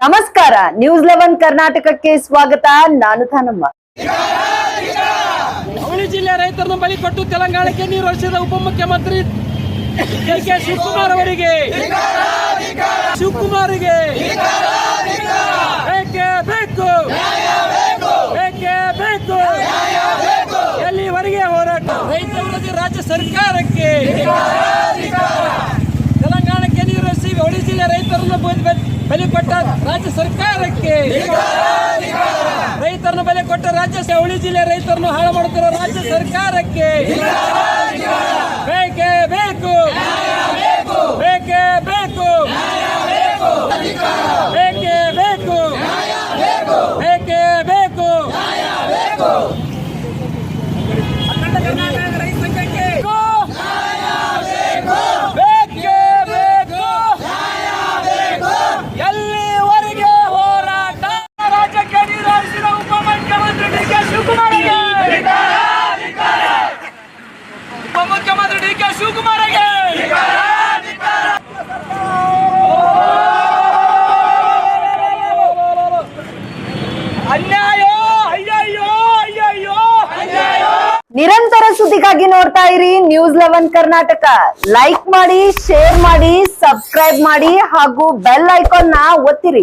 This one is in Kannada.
ನಮಸ್ಕಾರ ನ್ಯೂಸ್ ಲೆವೆನ್ ಕರ್ನಾಟಕಕ್ಕೆ ಸ್ವಾಗತ. ನಾನು ಥಾನಮ್ಮ ಹುಬ್ಬಳ್ಳಿ ಜಿಲ್ಲೆ ರೈತರನ್ನು ಬಲಿ ಕೊಟ್ಟು ತೆಲಂಗಾಣಕ್ಕೆ ನೀರು ಹರಿಸಿದ ಉಪಮುಖ್ಯಮಂತ್ರಿ ಕೆ ಶಿವಕುಮಾರ್ ಅವರಿಗೆ. ಶಿವಕುಮಾರ್ಗೆ. ಬೇಕೇ ಬೇಕು. ಎಲ್ಲಿವರೆಗೆ ಹೋರಾಟ? ರೈತ ರಾಜ್ಯ ಸರ್ಕಾರಕ್ಕೆ ತೆಲಂಗಾಣಕ್ಕೆ ನೀರು ಹರಿಸಿ ಅವಳಿ ಜಿಲ್ಲೆ ರೈತರನ್ನು ಬಲಿ- ಬಲಿ- ಬಲಿ ಕೊಟ್ಟ ರಾಜ್ಯ ಸರ್ಕಾರಕ್ಕೆ ರೈತರನ್ನು ಬೆಲೆ ಕೊಟ್ಟ ರಾಜ್ಯ ಅವಳಿ ಜಿಲ್ಲೆ ರೈತರನ್ನು ಹಾಳು ಮಾಡುತ್ತಿರುವ ರಾಜ್ಯ ಸರ್ಕಾರಕ್ಕೆ ಬೇಕೇ ಬೇಕು ಬೇಕೇ ಬೇಕು ಬೇಕೇ ಬೇಕು ಬೇಕೇ ಬೇಕು ಅಖಂಡ ಕರ್ನಾಟಕ ರೈತ ಸಂಘಕ್ಕೆ ಬೇಕೇ ಬೇಕು ಎಲ್ಲಿವರೆಗೆ ಹೋರಾಟ ರಾಜ್ಯಕ್ಕೆ ನೀರು ಹರಿಸಿದ ಉಪಮುಖ್ಯಮಂತ್ರಿ ಡಿ ಕೆ ಶಿವಕುಮಾರ್ಗೆ ಉಪಮುಖ್ಯಮಂತ್ರಿ ಡಿ ಕೆ ಶಿವಕುಮಾರ್ಗೆ ನಿರಂತರ ಸುದ್ದಿಗಾಗಿ ನೋಡ್ತಾ ಇರಿ ನ್ಯೂಸ್ ಲೆವೆನ್ ಕರ್ನಾಟಕ. ಲೈಕ್ ಮಾಡಿ ಶೇರ್ ಮಾಡಿ ಸಬ್ಸ್ಕ್ರೈಬ್ ಮಾಡಿ ಹಾಗೂ ಬೆಲ್ ಐಕಾನ್ನ ಒತ್ತಿರಿ.